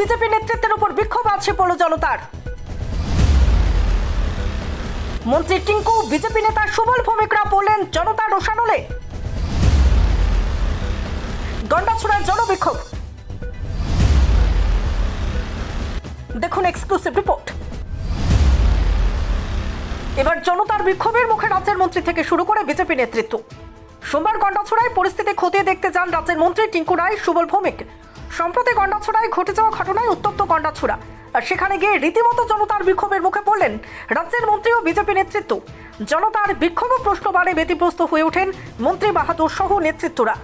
BJP নেতৃত্বের উপর বিক্ষোভ আছে পড়ল জনতার। মন্ত্রী টিঙ্কু বিজেপি নেতা সুবল ভৌমিকরা পড়লেন জনতার রোষানলে। গন্ডাছড়ায় জনবিক্ষোভ। দেখুন এক্সক্লুসিভ রিপোর্ট এবার জনতার বিক্ষোভের মুখে রাজ্যের মন্ত্রী থেকে শুরু করে বিজেপি নেতৃত্ব। সোমবার গন্ডাছড়ায় পরিস্থিতি খতিয়ে দেখতে যান রাজ্যের মন্ত্রী টিঙ্কু রায়, সুবল ভৌমিক। সম্প্রতি গন্ডাছড়ায় ঘটে যাওয়া ঘটনায় উত্তপ্ত গন্ডাছড়া। আর সেখানে গিয়ে রীতিমতো জনতার বিক্ষোভের মুখে পড়লেন রাজ্যের মন্ত্রী ও বিজেপি নেতৃত্ব। জনতার বিক্ষোভ প্রশ্নবারে ব্যতিগ্রস্ত হয়ে ওঠেন মন্ত্রী বাহাদুর সহ নেতৃত্বরা।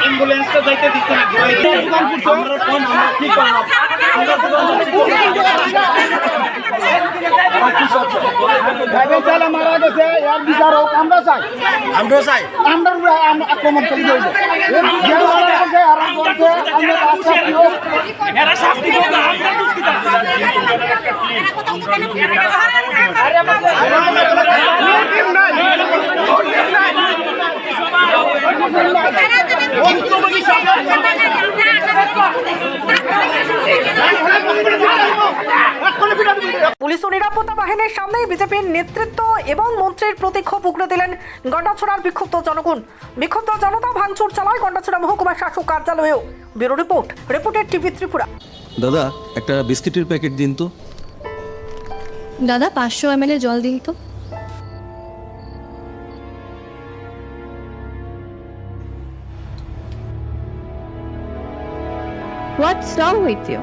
অ্যাম্বুলেন্সটা যাইতে দিচ্ছে না ড্রাইভার চালা মারা গেছে এর বিচার হোক আমরা চাই আমরা চাই আমরা আক্রমণ করে দিয়েছে মারা গেছে আর বলছে আমরা হোক পুলিশ ও নিরাপত্তা বাহিনীর সামনেই বিজেপির নেতৃত্ব এবং মন্ত্রীর প্রতি ক্ষোভ উগড়ে দিলেন গন্ডাছড়ার বিক্ষুব্ধ জনগণ। বিক্ষুব্ধ জনতা ভাঙচুর চালায় গন্ডাছড়া মহকুমা শাসক কার্যালয়েও। ব্যুরো রিপোর্ট রিপোর্টের টিভি ত্রিপুরা। দাদা একটা বিস্কিটের প্যাকেট দিন তো। দাদা পাঁচশো এম জল দিন তো। হোয়াটস রং উইথ ইউ